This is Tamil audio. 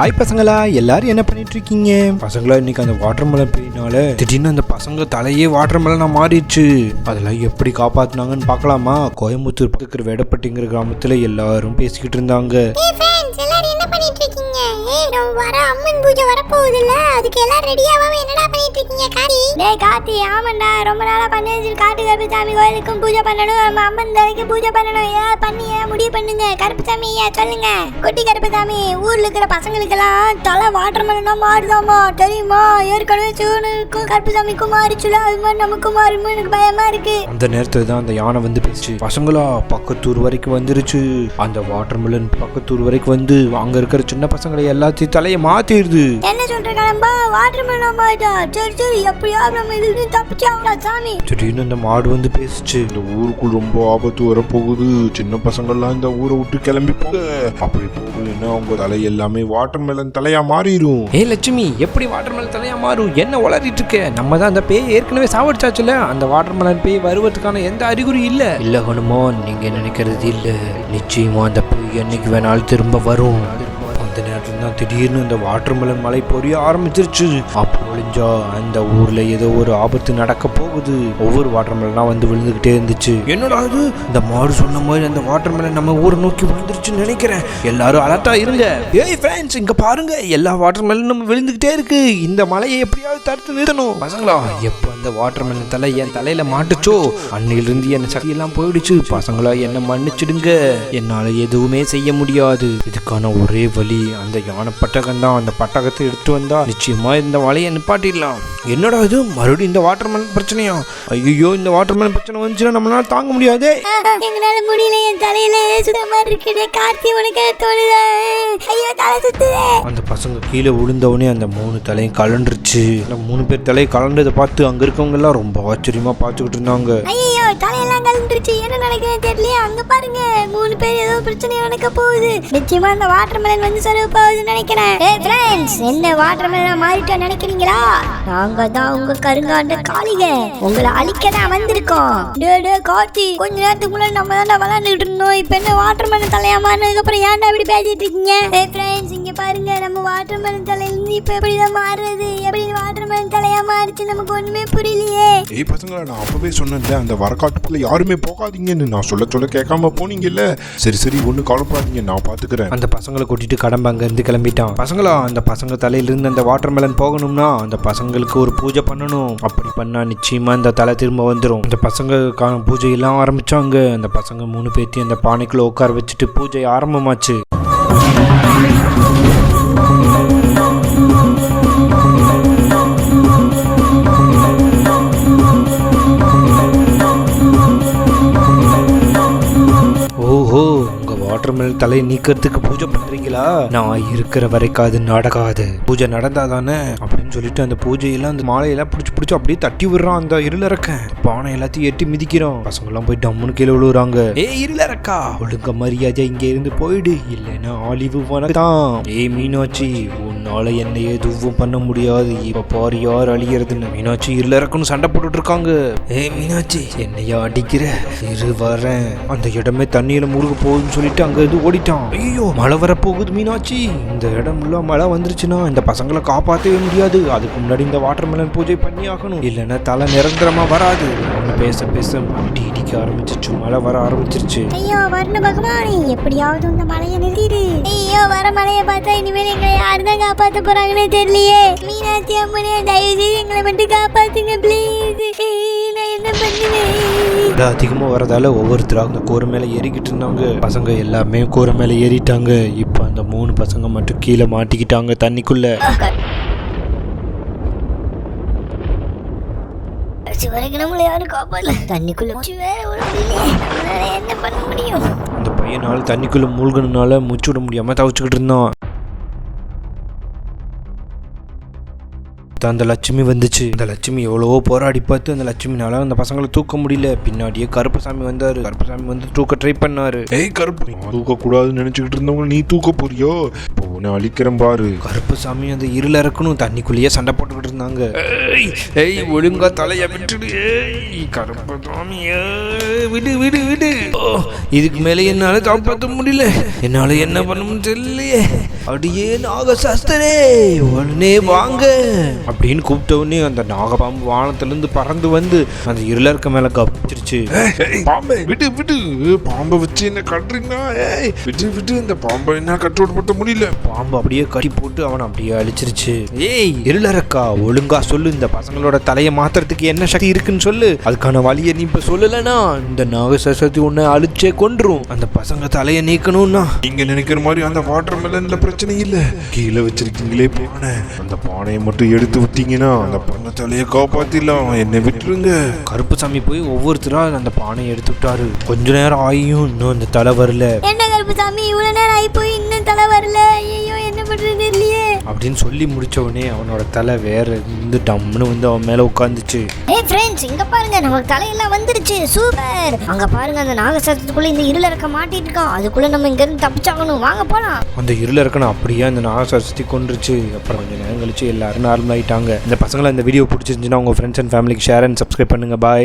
ஹாய் பசங்களா எல்லாரும் என்ன பண்ணிட்டு இருக்கீங்க பசங்களா இன்னைக்கு அந்த வாட்டர் மெலன் பெயினால திடீர்னு அந்த பசங்க தலையே வாட்டர் மெலனா மாறிடுச்சு. அதெல்லாம் எப்படி காப்பாத்துனாங்கன்னு பார்க்கலாமா? கோயம்புத்தூர் பக்கத்துல வெடப்பட்டிங்கிற கிராமத்துல எல்லாரும் பேசிக்கிட்டு இருந்தாங்க. வர அம்மன் பூஜை வர போகுதுல்ல அதுக்கு எல்லாம் ரெடியாவாம என்னடா பண்ணிட்டு இருக்கீங்க காரி? டேய் கார்த்தி ஆமாண்டா. ரொம்ப நாளா பண்ணி வச்சிரு காட்டு கருப்புசாமி கோயிலுக்கும் பூஜை பண்ணணும். நம்ம அம்மன் தலைக்கு பூஜை பண்ணணும். ஏதாவது பண்ணி முடிவு பண்ணுங்க. கருப்புசாமி ஐயா சொல்லுங்க. குட்டி கருப்புசாமி ஊர்ல இருக்கிற பசங்களுக்கெல்லாம் தலை வாட்டர் மெலனா மாறுதாமா? தெரியுமா? ஏற்கனவே சிவனுக்கும் கருப்புசாமிக்கும் மாறிச்சுல. அது மாதிரி நமக்கும் மாறுமோ? எனக்கு பயமா இருக்கு. அந்த நேரத்துல தான் அந்த யானை வந்து பேசுச்சு. பசங்களா பக்கத்தூர் வரைக்கும் வந்துருச்சு. அந்த வாட்டர் மெலன் பக்கத்தூர் வரைக்கும் வந்து அங்க இருக்கிற சின்ன பசங்களை எல்லாத்தையும் தலையை மாத்திடுது என்ன சொல்ற கிளம்பா வாட்டர் மெலன் மாட்டா சரி சரி எப்படியாவது நம்ம இதுக்கு தப்பிச்சாங்களா சாமி. திடீர்னு அந்த மாடு வந்து பேசுச்சு. இந்த ஊருக்குள் ரொம்ப ஆபத்து வரப்போகுது. சின்ன பசங்கள்லாம் இந்த ஊரை விட்டு கிளம்பி போங்க அப்படி போகலைன்னா அவங்க தலை எல்லாமே வாட்டர் மெலன் தலையா மாறிடும் ஏ லட்சுமி எப்படி வாட்டர் மெலன் தலையா மாறும்? என்ன உளறிட்டு இருக்க? நம்ம தான் அந்த பேய் ஏற்கனவே சாவடிச்சாச்சுல அந்த வாட்டர் மெலன் பேய் வருவதற்கான எந்த அறிகுறி இல்ல. இல்ல ஹனுமான் நீங்க நினைக்கிறது இல்ல. நிச்சயமா அந்த பேய் என்னைக்கு வேணாலும் திரும்ப வரும். அந்த நேரத்தில் தான் திடீர்னு அந்த வாட்டர் மெலன் மலை பொரிய ஆரம்பிச்சிருச்சு. அப்போ ஒளிஞ்சா அந்த ஊர்ல ஏதோ ஒரு ஆபத்து நடக்க போகுது. ஒவ்வொரு வாட்டர் வந்து விழுந்துகிட்டே இருந்துச்சு. என்னடா அது இந்த மாடு சொன்ன மாதிரி அந்த வாட்டர்மெலன் நம்ம ஊரை நோக்கி விழுந்துருச்சுன்னு நினைக்கிறேன். எல்லாரும் அலர்ட்டா இருங்க. ஏய் ஃப்ரெண்ட்ஸ் இங்க பாருங்க. எல்லா வாட்டர் நம்ம விழுந்துகிட்டே இருக்கு. இந்த மலையை எப்படியாவது தடுத்து நிறுத்தணும். பசங்களா எப்போ அந்த வாட்டர் தலை என் தலையில மாட்டுச்சோ? அன்னையிலிருந்து என் சக்தியெல்லாம் போயிடுச்சு. பசங்களா என்ன மன்னிச்சிடுங்க. என்னால எதுவுமே செய்ய முடியாது. இதுக்கான ஒரே வழி அந்த யானை பட்டகம் தான். அந்த பட்டகத்தை எடுத்து வந்தா நிச்சயமா இந்த மலையை நிப்பாட்டிடலாம். என்னடா இது? மறுபடியும் இந்த வாட்டர் மெலன் பிரச்சனையா? ஐயோ இந்த வாட்டர் மெலன் பிரச்சனை வந்துச்சுன்னா நம்மளால தாங்க முடியாதே. எங்களால முடியல என் தலையில சுத்த மாதிரி இருக்குது கார்த்தி உனக்கு தோணுதா? ஐயோ தலை சுத்துதே. அந்த பசங்க கீழே விழுந்தவொடனே அந்த மூணு தலையும் கலண்டுருச்சு. அந்த மூணு பேர் தலையும் கலண்டதை பார்த்து அங்க இருக்கவங்க எல்லாம் ரொம்ப ஆச்சரியமா பார்த்துக்கிட்டு இருந்தாங்க. ஐயோ தலையெல்லாம் கலந்துருச்சு. என்ன நடக்குதுன்னு தெரியலையே. அங்க பாருங்க. மூணு பேர் ஏதோ பிரச்சனை நடக்க போகுது. நிச்சயமா அந்த வாட்டர் மெலன் வந்து சொல்ல போகுதுன்னு நினைக்கிறேன். ஏய் ஃப்ரெண்ட்ஸ் என்ன வாட்டர் மெலன் மாறிட்டோம் நினைக்கிறீங்களா? நாங்க தான் உங்க கருங்காண்ட காளிக. உங்களை அழிக்க தான் வந்திருக்கோம். டே டே கார்த்தி கொஞ்ச நேரத்துக்குள்ள நம்ம தான் விளையாண்டுட்டு இருந்தோம். இப்போ என்ன வாட்டர் மெலன் தலையா மாறினதுக்கு அப்புறம் ஏன்டா இப்படி பேசிட்டு இருக்கீங்க? ஏய் ஃப்ரெண்ட்ஸ் இங்க பாருங்க நம்ம வாட்டர் மெலன் தலையில இருந்து இப்போ எப்படி தான் மாறுறது? எப்படி வாட்டர் மெலன் தலையா மாறிச்சு? நமக்கு ஒண்ணுமே புரியலையே. ஏய் பசங்களா நான் அப்பவே சொன்னேன்ல அந்த வரக்காட்டுக்குள்ள யாருமே போகாதீங்கன்னு. நான் சொல்ல சொல்ல கேட்காம போனீங்கல்ல. சரி சரி ஒன்றும் கவலைப்படாதீங்க நான் பாத்துக்கிறேன். அந்த பசங்களை கூட்டிட்டு கடம்ப அங்க இருந்து கிளம்பிட்டான். பசங்களா அந்த பசங்க தலையில இருந்து அந்த வாட்டர் மெலன் போகணும்னா அந்த பசங்களுக்கு ஒரு பூஜை பண்ணணும். அப்படி பண்ணா நிச்சயமா இந்த தலை திரும்ப வந்துடும் அந்த பசங்களுக்கான பூஜை எல்லாம் ஆரம்பிச்சாங்க. அந்த பசங்க மூணு பேர்த்தையும் அந்த பானைக்குள்ள உட்கார வச்சுட்டு பூஜை ஆரம்பமாச்சு. தலையை நீக்கிறதுக்கு பூஜை பண்றீங்களா? நான் இருக்கிற வரைக்கும் அது நடக்காது. பூஜை நடந்தா தானே அப்படின்னு சொல்லிட்டு அந்த பூஜையெல்லாம் அந்த மாலையெல்லாம் பிடிச்சி பிடிச்சி அப்படியே தட்டி விடுறான் அந்த இருளறக்க பானை எல்லாத்தையும் எட்டி மிதிக்கிறோம் பசங்க எல்லாம் போய் டம்முன்னு கீழே விழுவுறாங்க. ஏ இருளறக்கா ஒழுங்க மரியாதை இங்க இருந்து போயிடு. இல்லைன்னா ஆலிவு வனதான் ஏய் மீனாட்சி உன்னால என்ன எதுவும் பண்ண முடியாது. இப்ப பாரு யார் அழியறதுன்னு. மீனாட்சி இருளறக்குன்னு சண்டை போட்டுட்டு இருக்காங்க ஏய் மீனாட்சி என்னையா அடிக்கிற? இரு வரேன். அந்த இடமே தண்ணியில முழுக போகுதுன்னு சொல்லிட்டு அங்க இருந்து ஓடிட்டான். ஐயோ மழை வர போகுது மீனாட்சி. இந்த இடம் உள்ள மழை வந்துருச்சுன்னா இந்த பசங்களை காப்பாற்றவே முடியாது. அதுக்கு முன்னாடி இந்த வாட்டர் மெலன் பூஜை பண்ணி ஆகணும். இல்லைன்னா தலை நிரந்தரமா வராது. ஒன்று பேச பேச இடி இடிக்க ஆரம்பிச்சிருச்சு. மழை வர ஆரம்பிச்சிருச்சு. ஐயோ வர்ண பகவானே எப்படியாவது இந்த மலையை நிறுத்திடு. ஐயோ வர மலையை பார்த்தா இனிமேல் எங்களை யாரு தான் காப்பாத்த போறாங்கன்னே தெரியலையே. மீனாட்சி அம்மனே தயவு செய்து எங்களை மட்டும் காப்பாத்துங்க ப்ளீஸ் நான் என்ன பண்ணுவேன்? அதிகமாக வரதால ஒவ்வொருத்தராக அந்த கூரை மேலே ஏறிக்கிட்டு இருந்தாங்க. பசங்க எல்லாமே கூரை மேலே ஏறிட்டாங்க. இப்போ அந்த மூணு பசங்க மட்டும் கீழே மாட்டிக்கிட்டாங்க தண்ணிக்குள்ள. வரைக்கும் நம்மள யாரும் காப்பாடல தண்ணிக்குள்ள வேற நம்மளால என்ன பண்ண முடியும்? அந்த பையனால் தண்ணிக்குள்ள மூழ்கணுனால மூச்சு விட முடியாம தவிச்சுக்கிட்டு இருந்தான். அந்த லட்சுமி வந்துச்சு. அந்த லட்சுமி எவ்வளவோ போராடி பார்த்து அந்த லட்சுமினால அந்த பசங்களை தூக்க முடியல. பின்னாடியே கருப்பசாமி வந்தாரு. கருப்பசாமி வந்து தூக்க ட்ரை பண்ணாரு. ஏய் கருப்பு தூக்க கூடாதுன்னு நினைச்சுக்கிட்டு இருந்தவங்க நீ தூக்க போறியோ? உன்னை அழிக்கிறேன் பாரு. கருப்பசாமி அந்த இருள இறக்கணும். தண்ணிக்குள்ளேயே சண்டை போட்டுக்கிட்டு இருந்தாங்க. ஏய் ஒழுங்கா தலைய விட்டுடு. ஏய் கருப்பசாமி விடு விடு விடு. இதுக்கு மேலே என்னால காப்பாற்ற முடியல. என்னால என்ன பண்ணணும்னு தெரியலையே அடியே நாகசாஸ்திரே உடனே வாங்க. அப்படின்னு கூப்பிட்ட உடனே அந்த நாகபாம்பு வானத்திலிருந்து பறந்து வந்து அந்த இருளர்க்க மேல கப்பிச்சிருச்சு பாம்பே விடு விடு. பாம்பை வச்சு என்ன கட்டுறீங்களா? ஏய் விட்டு விட்டு இந்த பாம்பை என்ன கட்டுப்படுத்த முடியல. பாம்பு அப்படியே கட்டி போட்டு அவனை அப்படியே அழிச்சிருச்சு. ஏய். இருளரக்கா ஒழுங்கா சொல்லு. இந்த பசங்களோட தலையை மாத்துறதுக்கு என்ன சக்தி இருக்குன்னு சொல்லு. அதுக்கான வழியை நீ இப்ப சொல்லலைன்னா இந்த நாகசரஸ்வதி உன்னை அழிச்சே கொன்றும். அந்த பசங்க தலையை நீக்கணும்னா. நீங்க நினைக்கிற மாதிரி அந்த வாட்டர் மெலன்ல பிரச்சனை இல்ல. கீழே வச்சிருக்கீங்களே பானை. அந்த பானையை மட்டும் எடுத்து விட்டீங்கன்னா அந்த பண்ண தலையை காப்பாத்திடலாம் என்னை விட்டுருங்க. கருப்புசாமி போய் ஒவ்வொருத்தரா அந்த பானையை எடுத்து விட்டாரு. கொஞ்ச நேரம் ஆகியும் இன்னும் அந்த தலை வரல. என்ன கருப்புசாமி இவ்வளவு நேரம் ஆகி போய் இன்னும் தலை வரல? அப்படின்னு சொல்லி முடிச்ச உடனே அவனோட தலை வேற இருந்து டம்னு வந்து அவன் மேல உட்காந்துச்சு ஏய் ஃப்ரெண்ட்ஸ் இங்க பாருங்க நமக்கு தலையெல்லாம் வந்துருச்சு சூப்பர் அங்க பாருங்க அந்த நாகசத்துக்குள்ள இந்த இருள இருக்க மாட்டிட்டு இருக்கான். அதுக்குள்ள நம்ம இங்க இருந்து தப்பிச்சாகணும். வாங்க போலாம். அந்த இருள இருக்கணும் அப்படியே அந்த நாகசரஸ்வதி கொன்றுச்சு. அப்புறம் கொஞ்ச நேரம் கழிச்சு எல்லாரும் நார்மல் ஆயிட்டாங்க. இந்த பசங்களை இந்த வீடியோ பிடிச்சிருந்துச்சுன்னா உங்க ஃப்ரெண்ட்ஸ் அண்ட் ஃபேமிலிக்கு ஷேர் அண்ட் சப்ஸ்கிரைப் பண்ணுங்க. பாய்